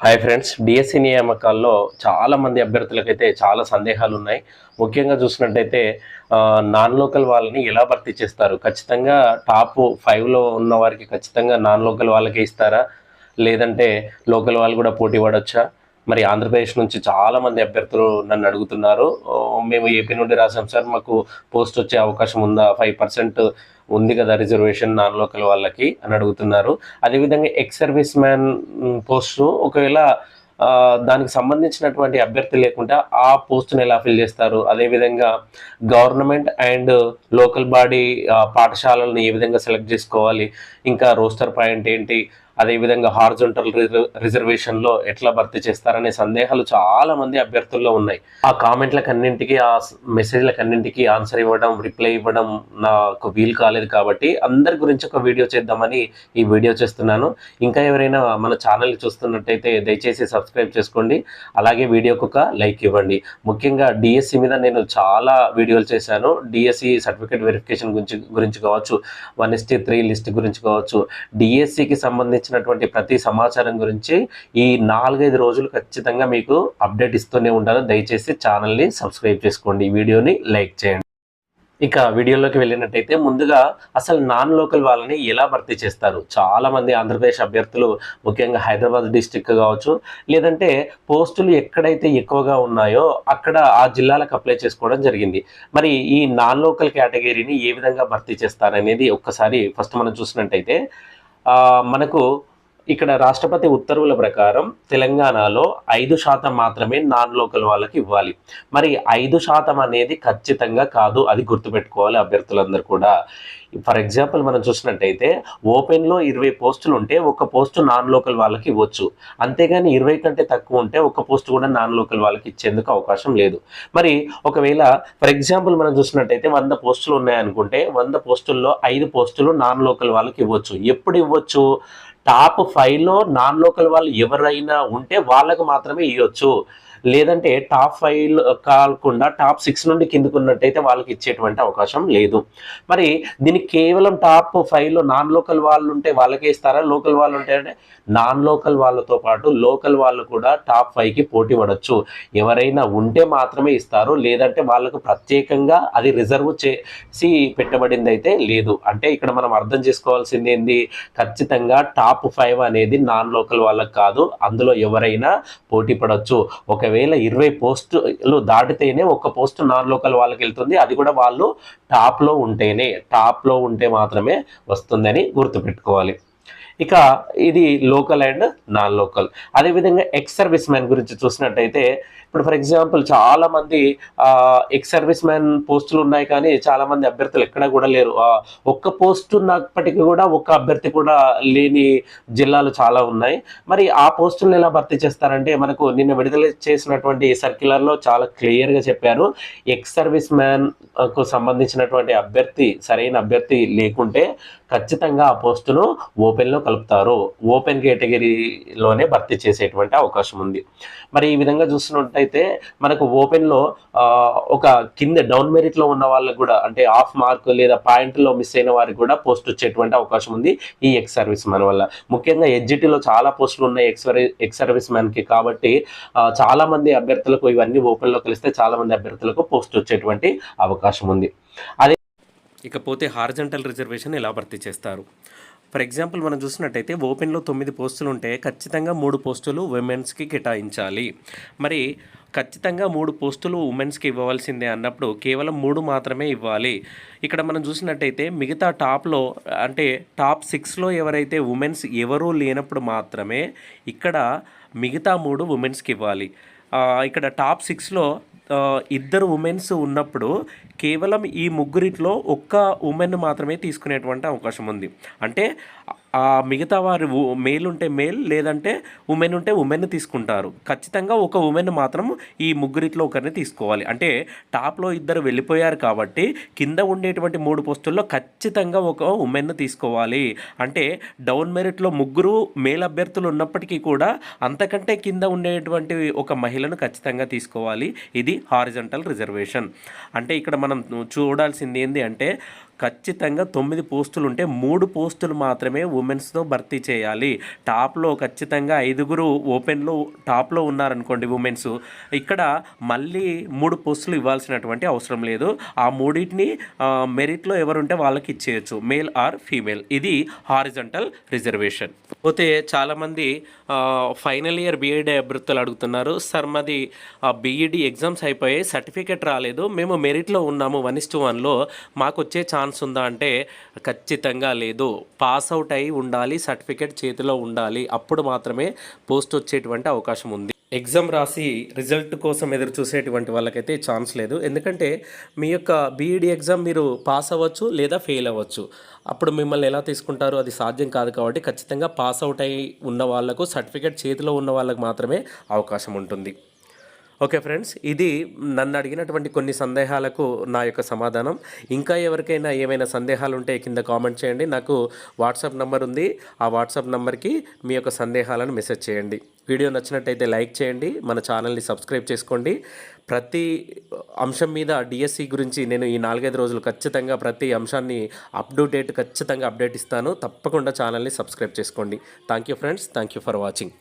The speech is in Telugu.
హాయ్ ఫ్రెండ్స్ డిఎస్సి నియామకాల్లో చాలా మంది అభ్యర్థులకైతే చాలా సందేహాలు ఉన్నాయి ముఖ్యంగా చూసినట్టయితే నాన్ లోకల్ వాళ్ళని ఎలా భర్తీ చేస్తారు? ఖచ్చితంగా టాప్ ఫైవ్లో ఉన్న వారికి ఖచ్చితంగా నాన్ లోకల్ వాళ్ళకే ఇస్తారా? లేదంటే లోకల్ వాళ్ళు కూడా పోటీ పడొచ్చా? మరి ఆంధ్రప్రదేశ్ నుంచి చాలా మంది అభ్యర్థులు నన్ను అడుగుతున్నారు. మేము ఏపీ నుండి రాసాం సార్. మాకు పోస్ట్ వచ్చే అవకాశం ఉందా? ఫైవ్ పర్సెంట్ ఉంది కదా రిజర్వేషన్ నాన్ లోకల్ వాళ్ళకి అని అడుగుతున్నారు. అదేవిధంగా ఎక్స్ సర్వీస్ మ్యాన్ పోస్ట్ ఒకవేళ దానికి సంబంధించినటువంటి అభ్యర్థి లేకుండా ఆ పోస్ట్ని ఎలా ఫిల్ చేస్తారు? అదేవిధంగా గవర్నమెంట్ అండ్ లోకల్ బాడీ పాఠశాలలను ఏ విధంగా సెలెక్ట్ చేసుకోవాలి? ఇంకా రోస్టర్ పాయింట్ ఏంటి? అదేవిధంగా హార్జొంటల్ రిజర్వేషన్లో ఎట్లా భర్తీ చేస్తారనే సందేహాలు చాలా మంది అభ్యర్థుల్లో ఉన్నాయి. ఆ కామెంట్లకు అన్నింటికి ఆ మెసేజ్లకు ఆన్సర్ ఇవ్వడం రిప్లై ఇవ్వడం నాకు వీలు కాలేదు కాబట్టి అందరి గురించి ఒక వీడియో చేద్దామని ఈ వీడియో చేస్తున్నాను. ఇంకా ఎవరైనా మన ఛానల్ చూస్తున్నట్టయితే దయచేసి సబ్స్క్రైబ్ చేసుకోండి. అలాగే వీడియోకి ఒక లైక్ ఇవ్వండి. ముఖ్యంగా డిఎస్సి మీద నేను చాలా వీడియోలు చేశాను. డిఎస్సి సర్టిఫికేట్ వెరిఫికేషన్ గురించి గురించి కావచ్చు వన్ ఎస్టీ త్రీ లిస్ట్ గురించి కావచ్చు. డిఎస్సికి సంబంధించి సంబంధించినటువంటి ప్రతి సమాచారం గురించి ఈ నాలుగైదు రోజులు ఖచ్చితంగా మీకు అప్డేట్ ఇస్తూనే ఉంటాను దయచేసి ఛానల్ని సబ్స్క్రైబ్ చేసుకోండి. ఈ వీడియోని లైక్ చేయండి. ఇక వీడియోలోకి వెళ్ళినట్టయితే ముందుగా అసలు నాన్ లోకల్ వాళ్ళని ఎలా భర్తీ చేస్తారు? చాలా మంది ఆంధ్రప్రదేశ్ అభ్యర్థులు ముఖ్యంగా హైదరాబాద్ డిస్టిక్ కావచ్చు లేదంటే పోస్టులు ఎక్కడైతే ఎక్కువగా ఉన్నాయో అక్కడ ఆ జిల్లాలకు అప్లై చేసుకోవడం జరిగింది. మరి ఈ నాన్ లోకల్ కేటగిరీని ఏ విధంగా భర్తీ చేస్తారనేది ఒక్కసారి ఫస్ట్ మనం చూసినట్టయితే మనకు ఇక్కడ రాష్ట్రపతి ఉత్తర్వుల ప్రకారం తెలంగాణలో ఐదు శాతం మాత్రమే నాన్ లోకల్ వాళ్ళకి ఇవ్వాలి. మరి ఐదు శాతం అనేది ఖచ్చితంగా కాదు అది గుర్తుపెట్టుకోవాలి అభ్యర్థులందరూ కూడా. ఫర్ ఎగ్జాంపుల్ మనం చూసినట్టయితే ఓపెన్లో ఇరవై పోస్టులు ఉంటే ఒక పోస్టు నాన్ లోకల్ వాళ్ళకి ఇవ్వచ్చు. అంతేగాని ఇరవై కంటే తక్కువ ఉంటే ఒక పోస్ట్ కూడా నాన్ లోకల్ వాళ్ళకి ఇచ్చేందుకు అవకాశం లేదు. మరి ఒకవేళ ఫర్ ఎగ్జాంపుల్ మనం చూసినట్టయితే వంద పోస్టులు ఉన్నాయనుకుంటే వంద పోస్టుల్లో ఐదు పోస్టులు నాన్ లోకల్ వాళ్ళకి ఇవ్వచ్చు. ఎప్పుడు ఇవ్వచ్చు? టాప్ ఫైవ్లో నాన్ లోకల్ వాళ్ళు ఎవరైనా ఉంటే వాళ్ళకు మాత్రమే ఇవ్వచ్చు లేదంటే టాప్ ఫైవ్ కాకుండా టాప్ సిక్స్ నుండి కిందకు ఉన్నట్టయితే వాళ్ళకి ఇచ్చేటువంటి అవకాశం లేదు. మరి దీనికి కేవలం టాప్ ఫైవ్లో నాన్ లోకల్ వాళ్ళు ఉంటే వాళ్ళకే ఇస్తారా? లోకల్ వాళ్ళు ఉంటే అంటే నాన్ లోకల్ వాళ్ళతో పాటు లోకల్ వాళ్ళు కూడా టాప్ ఫైవ్కి పోటీ పడవచ్చు ఎవరైనా ఉంటే మాత్రమే ఇస్తారు. లేదంటే వాళ్ళకు ప్రత్యేకంగా అది రిజర్వ్ చేసి పెట్టబడింది అయితే లేదు. అంటే ఇక్కడ మనం అర్థం చేసుకోవాల్సింది ఏంది? ఖచ్చితంగా టాప్ ఫైవ్ అనేది నాన్ లోకల్ వాళ్ళకి కాదు. అందులో ఎవరైనా పోటీ పడవచ్చు ఒకవేళ వేల ఇరవై పోస్టులు దాటితేనే ఒక పోస్ట్ నాన్ లోకల్ వాళ్ళకి వెళ్తుంది. అది కూడా వాళ్ళు టాప్లో ఉంటేనే టాప్లో ఉంటే మాత్రమే వస్తుందని గుర్తుపెట్టుకోవాలి. ఇక ఇది లోకల్ అండ్ నాన్ లోకల్. అదేవిధంగా ఎక్స్ సర్వీస్ మ్యాన్ గురించి చూసినట్టయితే ఇప్పుడు ఫర్ ఎగ్జాంపుల్ చాలా మంది ఎక్స్ సర్వీస్ మ్యాన్ పోస్టులు ఉన్నాయి కానీ చాలా మంది అభ్యర్థులు ఎక్కడ కూడా లేరు. ఒక్క పోస్ట్ ఉన్నప్పటికీ కూడా ఒక్క అభ్యర్థి కూడా లేని జిల్లాలు చాలా ఉన్నాయి. మరి ఆ పోస్టులను ఎలా భర్తీ చేస్తారంటే మనకు నిన్న విడుదల చేసినటువంటి సర్క్యులర్లో చాలా క్లియర్గా చెప్పారు. ఎక్స్ సర్వీస్ మ్యాన్కు సంబంధించినటువంటి అభ్యర్థి సరైన అభ్యర్థి లేకుంటే ఖచ్చితంగా ఆ పోస్టును ఓపెన్లో కలుపుతారు. ఓపెన్ కేటగిరీలోనే భర్తీ చేసేటువంటి అవకాశం ఉంది. మరి ఈ విధంగా అయితే మనకు ఓపెన్లో ఒక కింద డౌన్ మెరిట్లో ఉన్న వాళ్ళకు కూడా అంటే హాఫ్ మార్క్ లేదా పాయింట్లో మిస్ అయిన వారికి కూడా పోస్ట్ వచ్చేటువంటి అవకాశం ఉంది ఈ ఎక్స్ సర్వీస్ మ్యాన్ వల్ల. ముఖ్యంగా ఎడ్జిటీలో చాలా పోస్టులు ఉన్నాయి ఎక్స్ ఎక్స్ సర్వీస్ మ్యాన్కి కాబట్టి చాలా మంది అభ్యర్థులకు ఇవన్నీ ఓపెన్లో కలిస్తే చాలా మంది అభ్యర్థులకు పోస్ట్ వచ్చేటువంటి అవకాశం ఉంది. అదే ఇకపోతే హార్జెంటల్ రిజర్వేషన్ ఎలా భర్తీ చేస్తారు? ఫర్ ఎగ్జాంపుల్ మనం చూసినట్టయితే ఓపెన్లో తొమ్మిది పోస్టులు ఉంటే ఖచ్చితంగా మూడు పోస్టులు ఉమెన్స్కి కేటాయించాలి. మరి ఖచ్చితంగా మూడు పోస్టులు ఉమెన్స్కి ఇవ్వవలసిందే అన్నప్పుడు కేవలం మూడు మాత్రమే ఇవ్వాలి. ఇక్కడ మనం చూసినట్టయితే మిగతా టాప్లో అంటే టాప్ సిక్స్లో ఎవరైతే ఉమెన్స్ ఎవరూ లేనప్పుడు మాత్రమే ఇక్కడ మిగతా మూడు ఉమెన్స్కి ఇవ్వాలి. ఇక్కడ టాప్ సిక్స్లో ఇద్దరు ఉమెన్స్ ఉన్నప్పుడు కేవలం ఈ ముగ్గురిట్లో ఒక్క ఉమెన్ మాత్రమే తీసుకునేటువంటి అవకాశం ఉంది. అంటే మిగతా వారు మేల్ ఉంటే మేల్ లేదంటే ఉమెన్ ఉంటే ఉమెన్ తీసుకుంటారు. ఖచ్చితంగా ఒక ఉమెన్ మాత్రం ఈ ముగ్గురిట్లో ఒకరిని తీసుకోవాలి. అంటే టాప్లో ఇద్దరు వెళ్ళిపోయారు కాబట్టి కింద ఉండేటువంటి మూడు పోస్టుల్లో ఖచ్చితంగా ఒక ఉమెన్ తీసుకోవాలి. అంటే డౌన్ మెరిట్లో ముగ్గురు మేల్ అభ్యర్థులు ఉన్నప్పటికీ కూడా అంతకంటే కింద ఉండేటువంటి ఒక మహిళను ఖచ్చితంగా తీసుకోవాలి. ఇది హారిజంటల్ రిజర్వేషన్. అంటే ఇక్కడ మనం చూడాల్సింది ఏంటి అంటే ఖచ్చితంగా తొమ్మిది పోస్టులు ఉంటే మూడు పోస్టులు మాత్రమే ఉమెన్స్తో భర్తీ చేయాలి. టాప్లో ఖచ్చితంగా ఐదుగురు ఓపెన్లో టాప్లో ఉన్నారనుకోండి ఉమెన్స్. ఇక్కడ మళ్ళీ మూడు పోస్టులు ఇవ్వాల్సినటువంటి అవసరం లేదు. ఆ మూడింటిని మెరిట్లో ఎవరుంటే వాళ్ళకి ఇచ్చేయచ్చు. Male or female. ఇది హారిజంటల్ రిజర్వేషన్. పోతే చాలామంది ఫైనల్ ఇయర్ బీఈడి అభ్యర్థులు అడుగుతున్నారు. సార్ మాది బీఈడి ఎగ్జామ్స్ అయిపోయాయి సర్టిఫికేట్ రాలేదు. మేము మెరిట్లో ఉన్నాము వన్ ఇస్ టు వన్లో. మాకు వచ్చే ఛాన్స్ ఉందా అంటే ఖచ్చితంగా లేదు. పాస్ అవుట్ అయి ఉండాలి సర్టిఫికేట్ చేతిలో ఉండాలి. అప్పుడు మాత్రమే పోస్ట్ వచ్చేటువంటి అవకాశం ఉంది. ఎగ్జామ్ రాసి రిజల్ట్ కోసం ఎదురు చూసేటువంటి వాళ్ళకైతే ఛాన్స్ లేదు. ఎందుకంటే మీ యొక్క బీఈడి ఎగ్జామ్ మీరు పాస్ అవ్వచ్చు లేదా ఫెయిల్ అవ్వచ్చు. అప్పుడు మిమ్మల్ని ఎలా తీసుకుంటారు? అది సాధ్యం కాదు కాబట్టి ఖచ్చితంగా పాస్ అవుట్ అయి ఉన్న వాళ్ళకు సర్టిఫికేట్ చేతిలో ఉన్న వాళ్ళకు మాత్రమే అవకాశం ఉంటుంది. ఓకే ఫ్రెండ్స్ ఇది నన్ను అడిగినటువంటి కొన్ని సందేహాలకు నా యొక్క సమాధానం. ఇంకా ఎవరికైనా ఏమైనా సందేహాలు ఉంటే కింద కామెంట్ చేయండి. నాకు వాట్సాప్ నంబర్ ఉంది. ఆ వాట్సాప్ నంబర్కి మీ యొక్క సందేహాలను మెసేజ్ చేయండి. వీడియో నచ్చినట్టయితే లైక్ చేయండి. మన ఛానల్ని సబ్స్క్రైబ్ చేసుకోండి. ప్రతి అంశం మీద డిఎస్సి గురించి నేను ఈ నాలుగైదు రోజులు ఖచ్చితంగా ప్రతి అంశాన్ని అప్ టు డేట్ ఖచ్చితంగా అప్డేట్ ఇస్తాను. తప్పకుండా ఛానల్ని సబ్స్క్రైబ్ చేసుకోండి. Thank you friends. Thank you for watching.